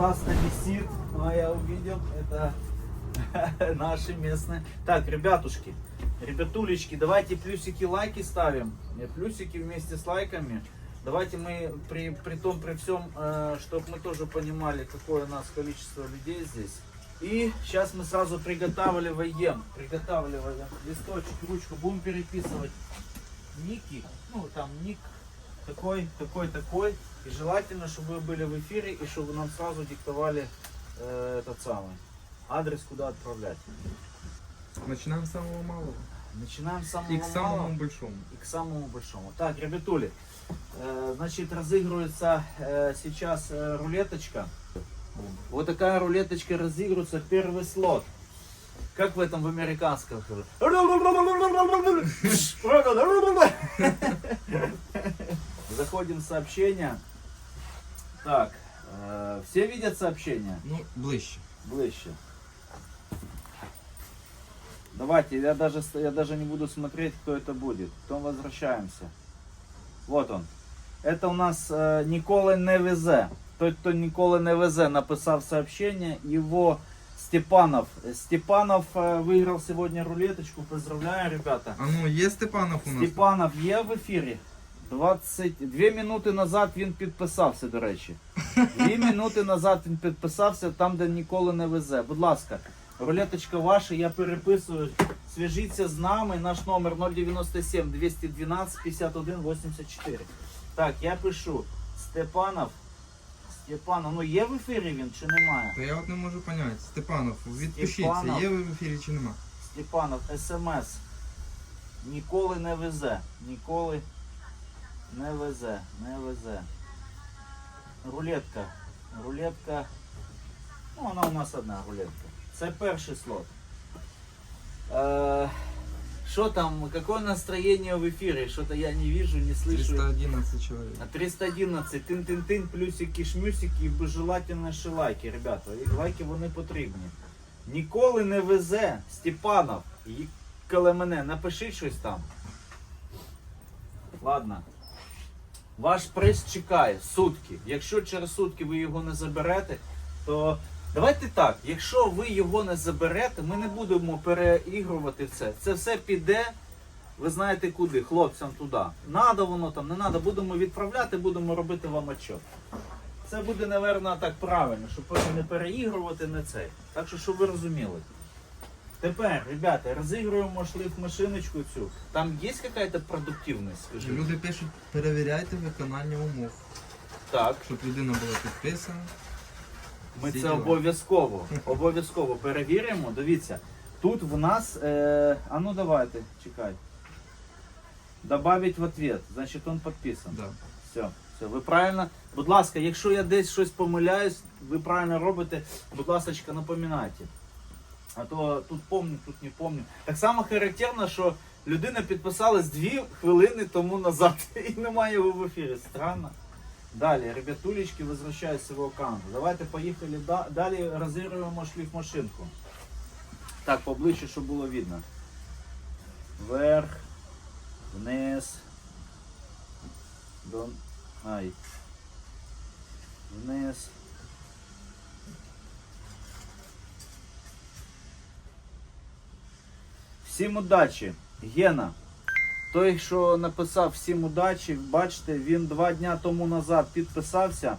Стас висит, но я увидел, это наши местные. Так, ребятушки, ребятулечки, давайте плюсики, лайки ставим. Э, Плюсики вместе с лайками. Давайте мы при, при том, при всем, чтобы мы тоже понимали, какое у нас количество людей здесь. И сейчас мы сразу приготавливаем, приготавливаем листочек, ручку, будем переписывать ники, ну там ник такой, такой, такой. И желательно, чтобы вы были в эфире и чтобы нам сразу диктовали э, этот самый адрес, куда отправлять. Начинаем с самого малого. Начинаем с самого И к самому малого большому. и к самому большому. Так, ребятули, э, значит, разыгрывается э, сейчас э, рулеточка. Вот такая рулеточка разыгрывается, первый слот. Как в этом в американском? Заходим в сообщение. Так, э, все видят сообщение? Ну, ближче. Ближе. Давайте, я даже, ст- я даже не буду смотреть, кто это будет. Потом возвращаемся. Вот он. Это у нас э, Ніколи не везе. Той, хто ніколи не везе, написав сообщение. Его Степанов. Степанов э, выиграл сегодня рулеточку. Поздравляю, ребята. А ну, є Степанов у нас? Степанов є в Ефірі. 22 минути назад він підписався, до речі. Дві минути назад він підписався там, де ніколи не везе. Будь ласка, рулеточка ваша, я переписую. Зв'яжіться з нами. Наш номер 097 212 51 84. Так, я пишу. Степанов. Степанов, ну є в ефірі він чи немає? То я от не можу поняти. Степанов, відпишіться, Степанов. є ви в ефірі чи нема? Степанов, смс. Ніколи не везе. Ніколи не везе. Не везе. Рулетка. Рулетка. Ну, вона у нас одна рулетка. Це перший слот. Е, Що там, какое настроєние в ефірі? Що-то я не вижу, не слышу. 311 чоловік. А 311, тин-тин-тин, плюсики, шмюсики і желательно ще лайки, ребята. І Лайки вони потрібні. Ніколи не везе Степанов. І коли мене, напишіть щось там. Ладно. Ваш приз чекає сутки. Якщо через сутки ви його не заберете, то давайте так. Якщо ви його не заберете, ми не будемо переігрувати це. Це все піде ви знаєте куди, хлопцям туди. Надо воно там, не надо, будемо відправляти, будемо робити вам отчет. Це буде, напевно, так правильно, щоб не переігрувати, не цей. Так що, щоб ви розуміли. Тепер, ребята, розігруємо шліф машиночку цю. Там є якась продуктивність, скажіть? Люди пишуть, перевіряйте виконання умов. Так, Щоб людина була підписана. ми це обов'язково, обов'язково перевіримо. Дивіться, тут в нас, е, а ну давайте, чекай. Добавить в ответ, значить він підписан. Да. Все, все, ви правильно. Будь ласка, якщо я десь щось помиляюсь, ви правильно робите, будь ласка, напоминайте. А то тут помню, тут не помню. Так само характерно, що людина підписалась дві хвилини тому назад і немає його в ефірі. Странно. Далі, ребятулечки, возвращаюсь в аккаунт. Давайте поїхали да- далі розігруємо шліфмашинку. Так, поближче, щоб було видно. Вверх, вниз. До... Ай. Вниз. Всім удачі. Гена. Той, що написав всім удачі, бачите, він два дня тому назад підписався.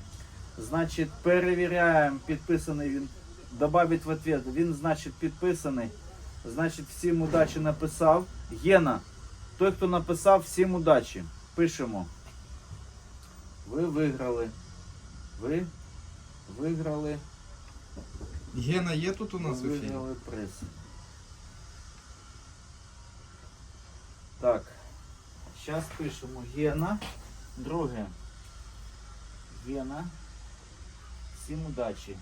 Значить, перевіряємо, підписаний він. Добавить в ответ. Він, значить, підписаний. Значить, всім удачі написав. Гена. Той, хто написав, всім удачі. Пишемо. Ви виграли. Ви виграли. Гена є тут у нас в ефірі? Виграли приз. Так. Зараз пишемо Гена. Друге. Гена. Всім удачі.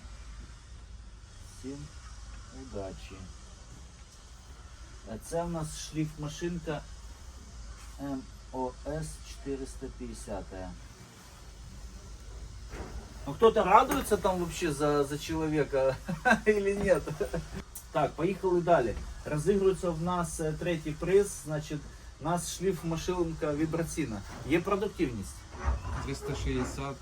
Всім удачі. А Це в нас шліфмашинка МОС 450. Ну кто-то радуется там вообще за, за человека или нет? Так, поїхали далі. Розігрується в нас е, третій приз, значить, У нас шліф машинка вібраційна. Є продуктивність. 360.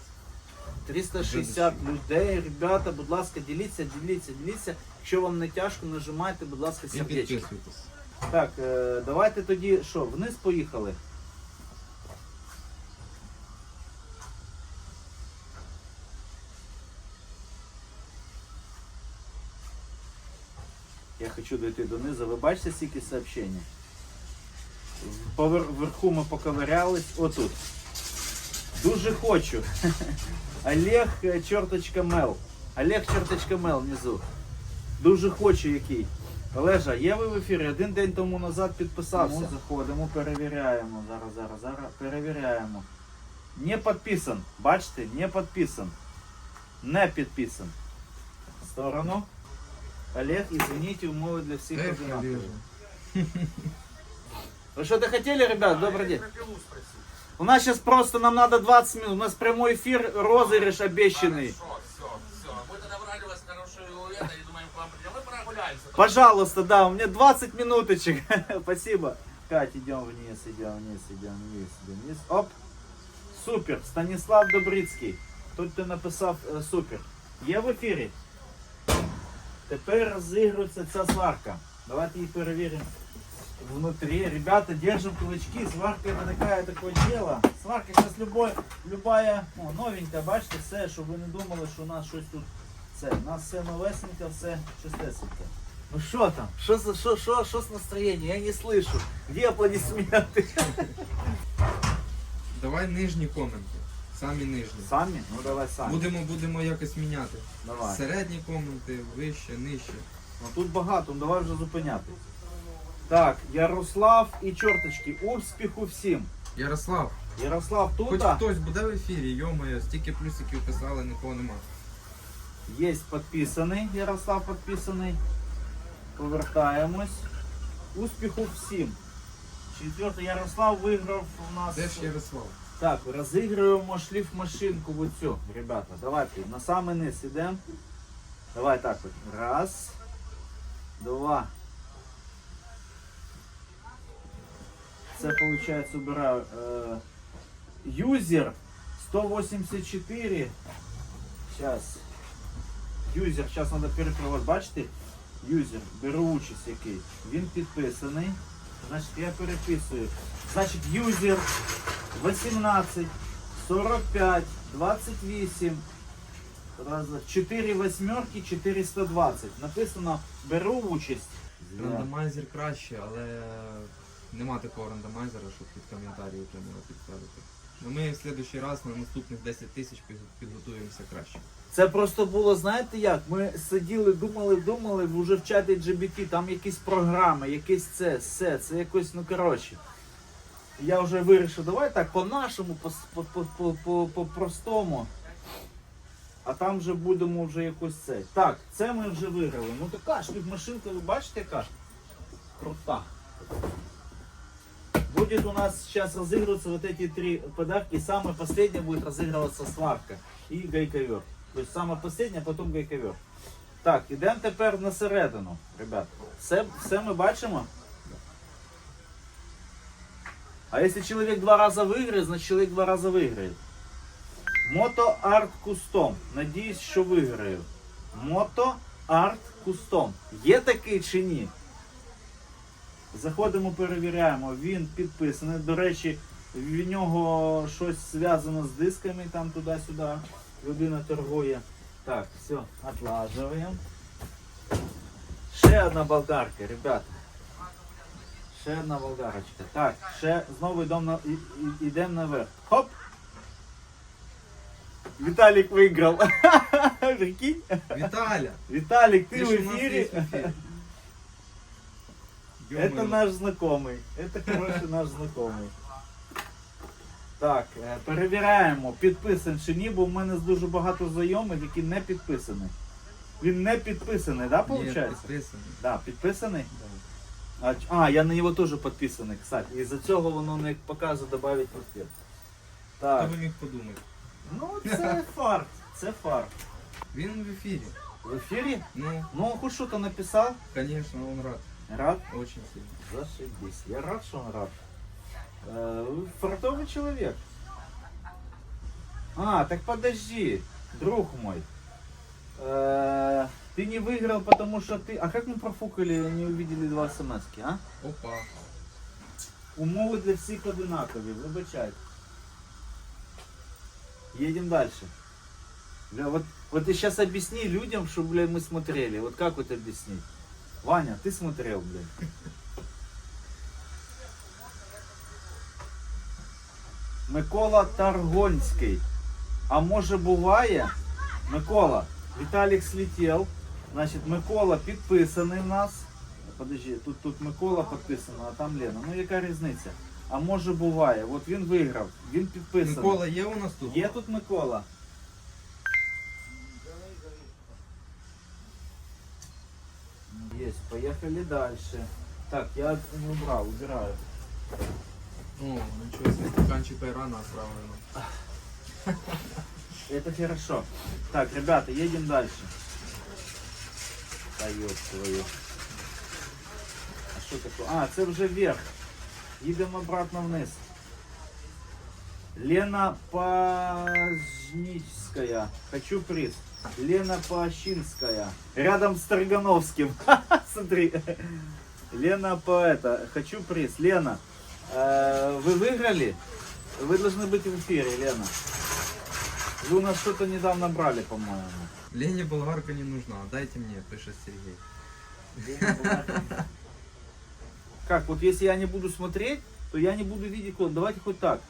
360 людей. Ребята, будь ласка, діліться, діліться, діліться. Якщо вам не тяжко, нажимайте, будь ласка, І підписуйтесь. Так, е, давайте тоді що, вниз поїхали. Я хочу дойти донизу. Ви бачите стільки сообщень? Повер- Вверху ми поковырялись. Отут. Дуже хочу. Олег е, чорточка Мел. Олег чорточка Мел внизу. Дуже хочу який. Олежа, є ви в ефірі? Один день тому назад підписався. Ну, заходимо, перевіряємо. Зараз, зараз, зараз. Перевіряємо. Не підписан. Бачите, не підписан. Не підписан. В сторону. Олег, извините, умови для всіх одинакові. Олежа. Вы что-то хотели, ребят? Добрый день. У нас сейчас просто, нам надо 20 минут. У нас прямой эфир, розыгрыш обещанный. Хорошо, все, все. Мы тогда брали у вас хорошую это и думаем, к вам придем. Мы прогуляемся. Пожалуйста, да, у меня 20 минуточек. Спасибо. Кать, идем вниз, идем вниз, идем вниз, идем вниз. Оп. Супер. Станислав Добрицький. Тут ти написав е, супер. Є в ефірі. Тепер розігрується ця сварка. Давайте її перевіримо. Внутри. Ребята, держим кулачки. Сварка это такая, такое дело. Сварка сейчас любой, любая, ну, новенька, бачите, все, щоб ви не думали, що у нас щось тут це. У нас все новесеньке, все чистесеньке. Ну що там? Що за що, що, що з настроєнням? Я не слышу. Где аплодисменты? Давай нижні коменти. Самі нижні. Самі? Ну давай самі. Будемо, будемо якось міняти. Давай. Середні коменти, вище, нижче. Ну тут багато, ну давай вже зупиняти. Так, Ярослав і чорточки. Успіху всім. Ярослав, Ярослав хоч тут. а? хтось буде в ефірі, йомає, стільки плюсиків писали, нікого нема. Є підписаний. Ярослав підписаний. Повертаємось. Успіху всім. Четвертий Ярослав виграв у нас. Це ж Ярослав. Так, розігруємо шліф-машинку в оцю, ребята. Давайте на самий низ ідемо. Давай так от. Раз, два. Це виходить, убираю. Е, юзер 184. Сейчас. Юзер, зараз треба перекривати. Бачите? Юзер, беру участь який. Він підписаний. Значить, я переписую. Значить, юзер 18, 45, 28, раз, 4 восьмерки, 420. Написано беру участь. Рандомайзер краще, але нема такого рандомайзера, щоб під коментарі прямо підставити. Ну ми в следующий раз на наступних 10 тисяч підготуємося краще. Це просто було, знаєте як? Ми сиділи, думали, думали, вже в чаті GBT, там якісь програми, якесь це, все, це якось, ну коротше. Я вже вирішив, давай так по-нашому, по, по, по, по, по, по простому. А там вже будемо вже якось це. Так, це ми вже виграли. Ну така ж машинка, ви бачите яка? Крута. Будет у нас сейчас разыгрываться вот эти три подарки. И самое последнее будет разыгрываться сварка и гайковер. То есть самое последнее, а потом гайковер. Так, ідемо тепер на середину, ребят. Все, все ми бачимо? А если человек два раза выиграет, значит человек два раза выиграет. Мото Арт Кустом. Надіюсь, що виграю. Мото Арт Кустом. Є такий чи ні? Заходимо, перевіряємо. Він підписаний. До речі, в нього щось зв'язано з дисками, там туди-сюди. Людина торгує. Так, все, отлажуємо. Ще одна болгарка, ребята. Ще одна болгарочка. Так, ще знову йдемо на, йдемо наверх. Хоп! Віталік виграв. Віталя! Віталік, ти в ефірі. Это наш знайомий. Это хороший наш знайомий. Так, е, перевіряємо, підписаний чи ні, бо в мене дуже багато знайомих, які не підписані. Він не підписаний, да, Є, виходить? підписаний. Да, підписаний? А, ч- а, я на нього теж підписаний, кстати. І за цього воно не показує додати ефір. Хто Так, би міг подумати? ну це фарт, це фарт. Він в ефірі. В ефірі? Ну, Ну, хоч що то написав. звісно, він рад. Рад? Очень сильно. Зашибись. Я рад, что он рад. Э, Фартовый человек. А, так подожди, друг мой. Э, Ты не выиграл, потому что ты... А как мы профукали, не увидели два смс а? Опа. Умови для всіх одинакові, вибачайте. Едем дальше. Бля, вот, вот ты сейчас объясни людям, что, бля, мы смотрели. Вот как вот объяснить? Ваня, ты смотрел, блин. Микола Таргонський. А може буває? Микола, Віталік слетів. Значить, Микола підписаний в нас. Подожди, тут, тут Микола підписано, а там Лена. Ну яка різниця? А може буває? От він виграв, він підписаний. Микола є у нас тут? Є тут Микола? Есть, поехали дальше. Так, я не убрал, убираю. О, нічого собі, стаканчик айрана отправлено. Это хорошо. Так, ребята, едем дальше. Да ёб твою. А що таке? А, це вже вверх. Їдемо обратно вниз. Лена Пажническая. Хочу приз. Лена Пащинская. Рядом с Таргановским. Смотри. Лена по это. Хочу приз. Лена, э, вы выиграли? Вы должны быть в эфире, Лена. Вы у нас что-то недавно брали, по-моему. Лене болгарка не нужна, дайте мне, пишет Сергей. Как, вот если я не буду смотреть, то я не буду видеть код. Давайте хоть так.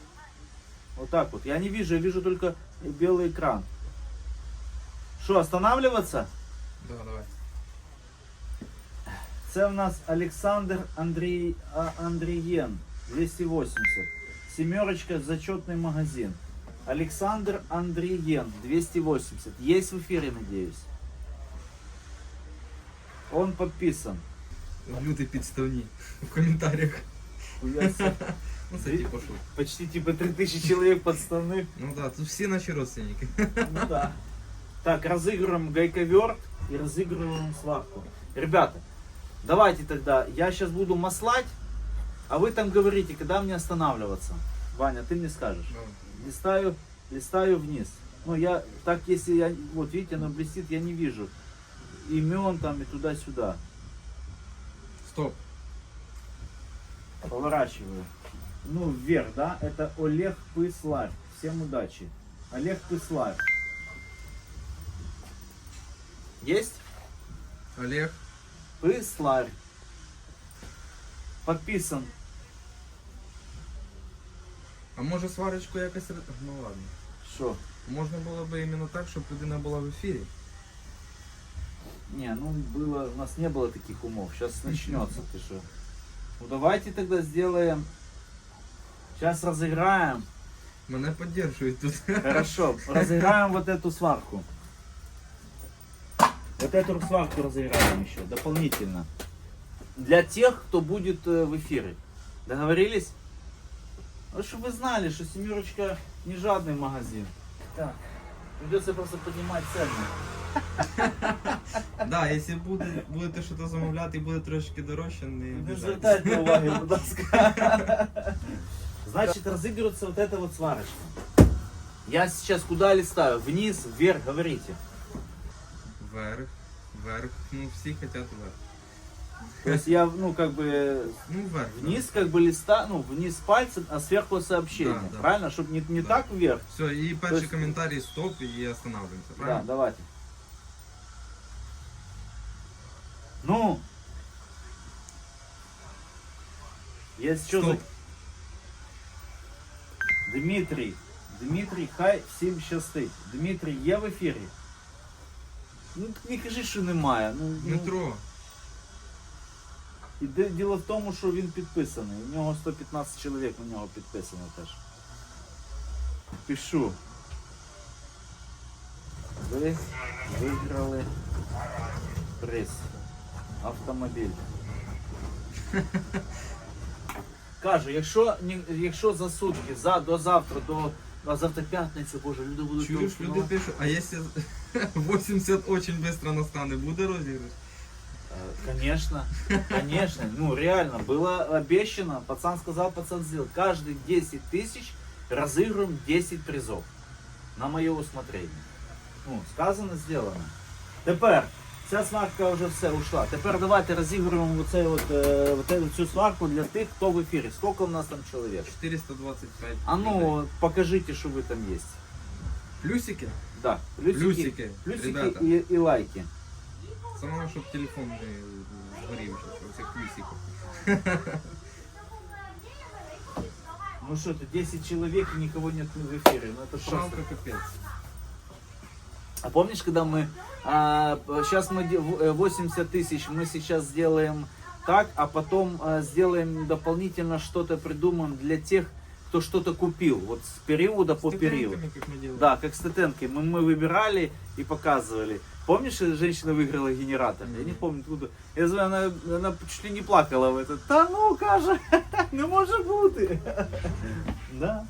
Вот так вот. Я не вижу, я вижу только белый экран. Что, останавливаться? Да, давай. Це в нас Александр Андрей, а, Андрієн, 280. Семерочка, зачетный магазин. Александр Андрієн, 280. Есть в эфире, надеюсь. Он подписан. Люди підставні в коментарях. Хуя себе. Ну це типу шут. Почти типа 3000 человек подставных. Ну да, тут всі наші родственники. Ну да. Так, разыгрываем гайковерт и разыгрываем сварку. Ребята, давайте тогда, я сейчас буду маслать, а вы там говорите, когда мне останавливаться. Ваня, ты мне скажешь. Листаю, листаю вниз. Ну, я, так, если я, вот видите, оно блестит, я не вижу имен там и туда-сюда. Стоп. Поворачиваю. Ну, вверх, да? Это Олег Пысларь. Всем удачи. Олег Пысларь. Есть? Олег. Пысларь. Подписан. А може сварочку якось. ре- Ну ладно. Что? Можна було би іменно так, щоб людина була в ефірі. Не, ну было, у нас не было таких умов. Сейчас начнется, ты что? Ну давайте тогда сделаем. Сейчас разыграем. Мене підтримують тут. Хорошо, разыграем вот эту сварку. Вот эту сварку разыграем еще дополнительно. Для тех, кто будет э, в эфире. Договорились? Ну, чтобы вы знали, что семерочка не жадный магазин. Так, придется просто поднимать цены. Да, якщо буде, будете щось замовляти і буде трошки дорожче, не звертайте уваги, будь ласка. Значит, разыгрывается вот эта вот сварочка. Я сейчас куда листаю? Вниз, вверх, говорите Вверх, вверх. Ну всі хочуть вверх. То есть я, ну, как бы, Ну вверх. да. вниз как бы листа, ну, вниз пальцем, а сверху сообщение. Да, да. Правильно? Чтобы не, не Да. так вверх. Все, і перший есть- коментарій стоп і останавливаемся, Да, правильно? давайте. Ну. Есть что Стоп. Дмитрий. Дмитрий, хай всім щастить. Дмитрий є в ефірі? Ну, не кажи, що немає. Ну, ну, Метро. І де- діло в тому, що він підписаний. У нього 115 чоловік на нього підписано теж. Пишу. Ви виграли приз. Автомобіль. Кажу, якщо, ні- якщо за сутки, за, до завтра, до, а завтра п'ятниця, боже, люди будуть Чуєш, люди телефонувати. пишуть, а якщо 80 очень быстро настане, буде розіграш? Э, Конечно, конечно. Ну, реально, было обещано. Пацан сказал, пацан сделал. Каждые 10 тысяч разыгрываем 10 призов. На моє усмотрення. Ну, сказано, зроблено. Тепер, ця сварка вже все ушла. Тепер давайте розігруємо оцей от, е, оце- цю сварку для тих, хто в ефірі. Скільки у нас там чоловік? 425. А людей. ну, покажите, что вы там есть. Плюсики? Да, плюсики, Плюсики, плюсики ребята. и, и лайки. Самого, щоб телефон не згорів, щоб оцих плюсиків. Ну что это, 10 человек и никого нет в эфире. Ну это просто... Шалка капець. А помнишь, когда мы... сейчас мы де- в- э, 80 тысяч, мы сейчас сделаем так, а потом э, сделаем дополнительно что-то придумаем для тех, кто что-то купил. Вот с периода по период. Як ми делаем. Да, как с Тетенкой. Мы, мы выбирали и показывали. Помнишь, женщина выиграла генератор? Я не помню откуда. Я знаю, она, она чуть ли не плакала в этот. Та ну, каже, не може бути. Да.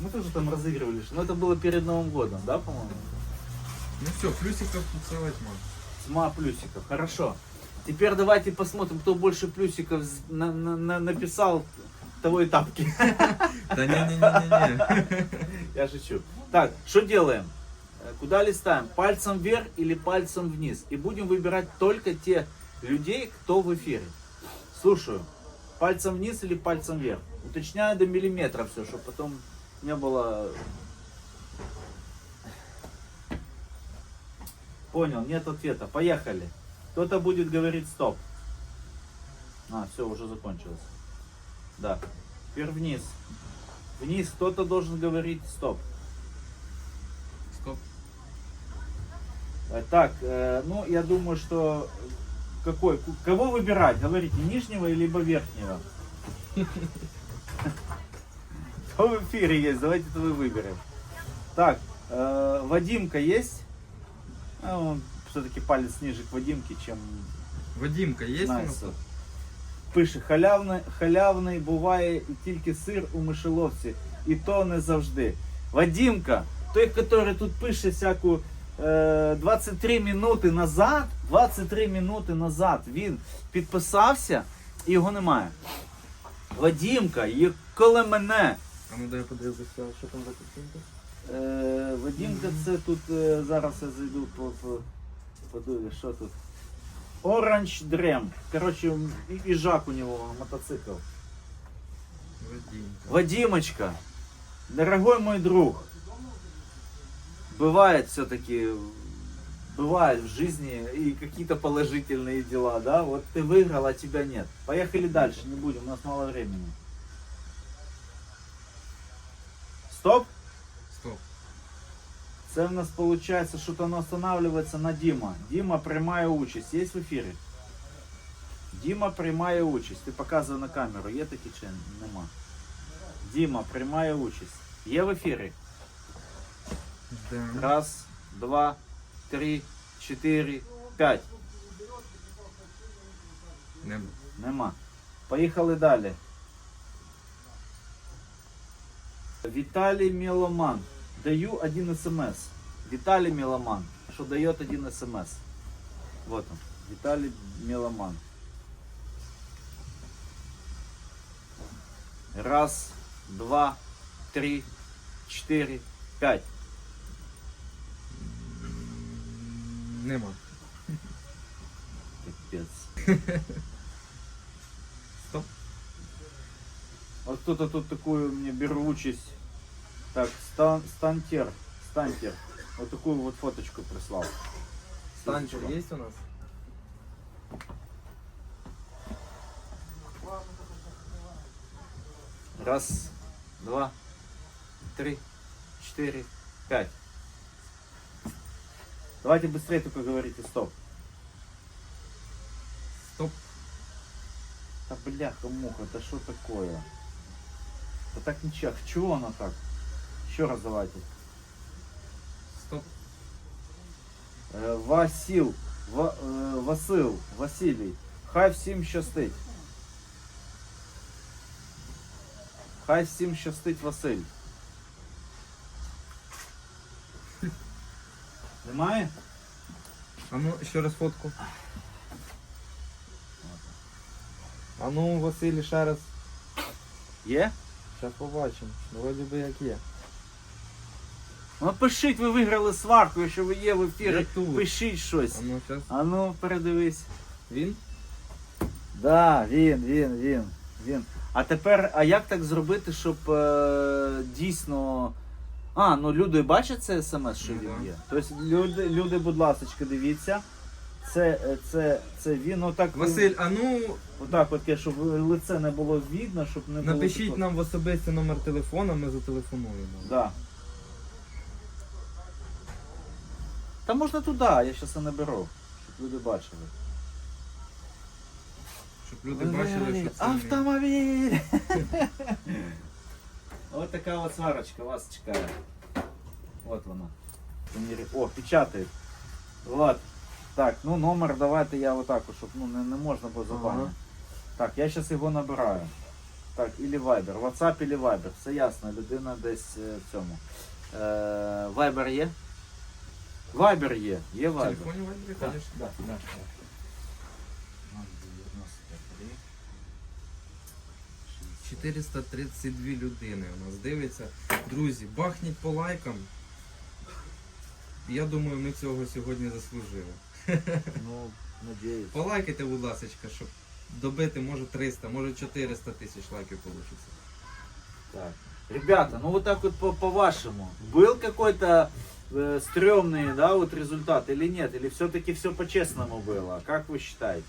Мы тоже там разыгрывали. Но это было перед Новым годом, да, по-моему? Ну все, плюсиков тут целая тьма. Плюсиков. Хорошо. Теперь давайте посмотрим, кто больше плюсиков с- на- на- на- написал того и тапки. Да не-не-не-не-не. Я шучу. Так, что делаем? Э, Куда листаем? Пальцем вверх или пальцем вниз? И будем выбирать только те людей, кто в эфире. Слушаю. Пальцем вниз или пальцем вверх? Уточняю до миллиметра все, чтобы потом не было... Понял, нет ответа. Поехали. Кто-то будет говорить стоп. А, все, уже закончилось. Да. Теперь вниз. Вниз кто-то должен говорить стоп. Стоп. Э, Так, э, ну я думаю, что какой, кого выбирать? Говорите, нижнего или либо верхнего? Кто в эфире есть? Давайте это вы выберем. Так, э, Вадимка есть? А, все-таки палец ниже к Вадимке, чем Вадимка, у нас тут? Пише, халявний, халявний буває тільки сир у мишеловці, і то не завжди. Вадимка, той, який тут пише всяку е, 23 минути назад, 23 минути назад він підписався і його немає. Вадимка, є коло мене. А ну дай я подивлюся, що там за картинка. Е, Вадимка, це тут е, зараз я зайду по, по подивлюсь, що тут. Orange Dream. Короче, і, і жак у нього мотоцикл. Вадимка. Вадимочка, дорогой мой друг, бывает все-таки, бывает в жизни и какие-то положительные дела, да? Вот ты выиграл, а тебя нет. Поехали дальше, не будем, у нас мало времени. Стоп. Це в нас получается, что-то оно останавливается на Дима. Дима прямая участь. Есть в эфире? Дима прямая участь. Ти показує на камеру. Є такі чи нема? Дима, прямая участь. Є в ефірі. Ждем. Раз, два, три, чотири, п'ять. Небо. Нема. Поїхали далі. Віталій Меломан. Даю один смс. Віталій Меломан. Що дає один смс. Вот он. Віталій Меломан. Раз, два, три, четыре, пять. Нема. Капец. Стоп. Вот кто-то тут такую мне беру участь. так, стан, стантер, стантер. Вот такую вот фоточку прислал. Станчер є у нас? Раз, два, три, четыре, пять. Давайте быстрее только говорите стоп. Стоп. Да бляха муха, это что такое? Да так ничего, чего оно так? Еще раз давайте. Стоп. Е, Васил, Ва, е, Васил, Василій. Хай всім щастить. Хай всім щастить Василь. Немає? А ну, ще раз фотку. А ну, Василь, ще раз. Є? Зараз побачимо. Ну, Вроді би як є. Ну пишіть, ви виграли сварку, якщо ви є в ефірі, тут. пишіть щось. А ну зараз. А ну, передивись. Він? Да, він, він, він, він. А тепер, а як так зробити, щоб е, дійсно. А, ну люди бачать це смс, що Ну, він є. Тобто люди, люди, будь ласка, дивіться. Це, е, це, це він отак. Василь, а ну Отак, от, щоб лице не було видно, щоб не було. напишіть такого- нам в особистий номер телефона, ми зателефонуємо. Да. Та можна туди, я зараз наберу, щоб люди бачили. Щоб люди бачили, що це. ми. Автомобіль! Ось така от сварочка вас чекає. От вона. О, печатает. Влад. Так, ну номер давайте я отак, от, щоб ну, не, не можна було забанити. Ага. Так, я зараз його набираю. Так, или Viber. WhatsApp или Viber. Все ясно, людина десь е, в цьому. Е, Viber є? Viber є. Є В Viber. телефоні Вайбері, Да, звісно. да, да. 432 людини у нас дивиться. Друзі, бахніть по лайкам. Я думаю, ми цього сьогодні заслужили. Ну, надіюсь. Полайкайте, будь ласка, щоб добити може 300, може 400 тисяч лайків вийде. Так. Ребята, ну вот так вот по- по-вашему. Был какой-то э, стрёмный, да, вот результат или нет? Или все-таки все по-честному было? Как вы считаете?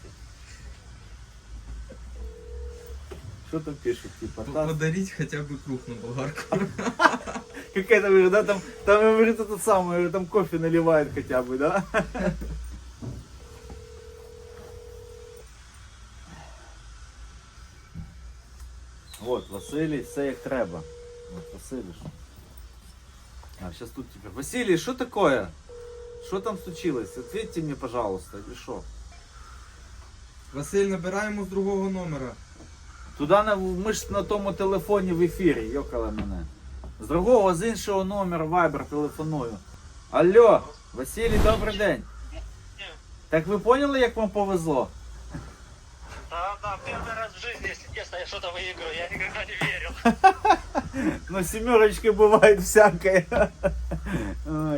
Что там пишут? Типа, «Та- Подаріть хоча б круг на болгарку. какая-то, да, там, там, говорит, этот самый, говорит, там кофе наливает хотя бы, да? Вот, Василий, все як треба. Вот, Василий. А, сейчас тут теперь. Василий, что такое? Что там случилось? Ответьте мне, пожалуйста, или что? Василь, набираємо з другого номера. Туди на, ми ж на тому телефоні в ефірі, йокали мене. З другого, з іншого номера Viber телефоную. Алло, Василій, добрий день. Так ви поняли, як вам повезло? Я что-то выиграю, я никогда не верил. Ну, семерочки бывает всякое.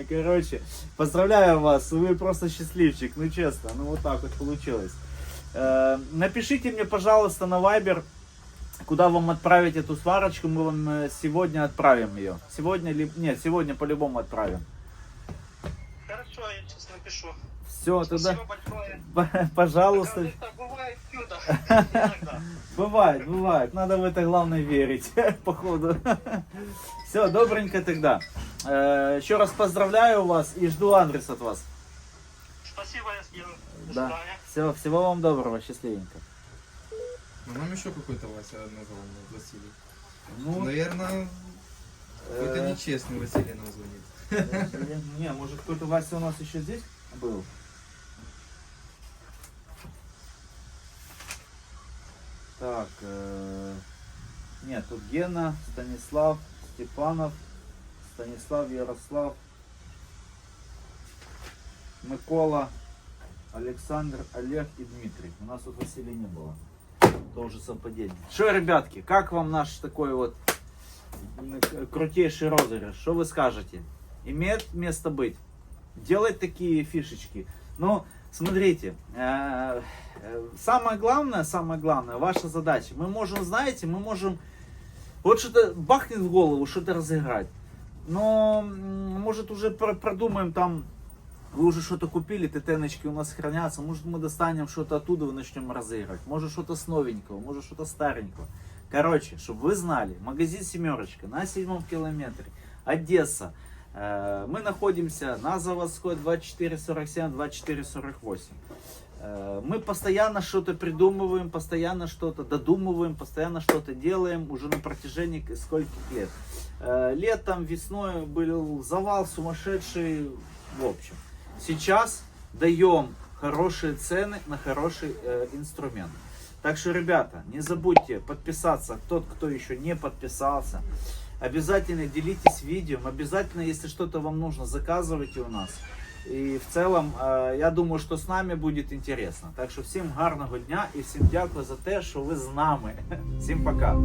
Короче, поздравляю вас, вы просто счастливчик, ну честно, ну вот так вот получилось. Э, Напишите мне, пожалуйста, на Viber, куда вам отправить эту сварочку, мы вам э, сегодня отправим ее. Сегодня, ли... нет, сегодня по-любому отправим. Хорошо, я сейчас напишу. Все, тогда, Спасибо большое. пожалуйста. Бывает чудо. Бывает, бывает. Надо в это главное верить, походу. Все, добренько тогда. Э, Еще раз поздравляю вас и жду адрес от вас. Спасибо, я. До Да. Все, всего вам доброго, счастливенько. А нам еще какой-то Вася назвал Василий. Ну, Наверное, какой-то э, нечестный Василий нам звонит. Не, может какой-то Вася у нас еще здесь был? Так, э, нет, тут Гена, Станислав, Степанов, Станислав, Ярослав, Микола, Александр, Олег и Дмитрий. У нас тут Василия не было. Тоже совпадение. Что, ребятки, как вам наш такой вот крутейший розыгрыш? Что вы скажете? Имеет место быть? Делать такие фишечки? Ну, смотрите, э, самое главное, самое главное, ваша задача. Мы можем, знаете, мы можем вот что-то бахнет в голову, что-то разыграть. Но, может, уже про- продумаем там, вы уже что-то купили, ТТНочки у нас хранятся, может, мы достанем что-то оттуда и начнем разыгрывать. Может, что-то с новенького, может, что-то старенького. Короче, чтобы вы знали, магазин «Семерочка» на седьмом километре, Одесса. Э, Мы находимся на заводской 2447-2448. Э, Мы постоянно что-то придумываем, постоянно что-то додумываем, постоянно что-то делаем уже на протяжении скольких лет. Э, Летом, весной был завал сумасшедший, в общем. Сейчас даем хорошие цены на хороший э, инструмент. Так что, ребята, не забудьте подписаться, тот, кто еще не подписался. Обязательно делитесь видео, обязательно, если что-то вам нужно, заказывайте у нас. І в цілому, е, я думаю, що з нами буде інтересно. Так що всім гарного дня і всім дякую за те, що ви з нами. Всім пока.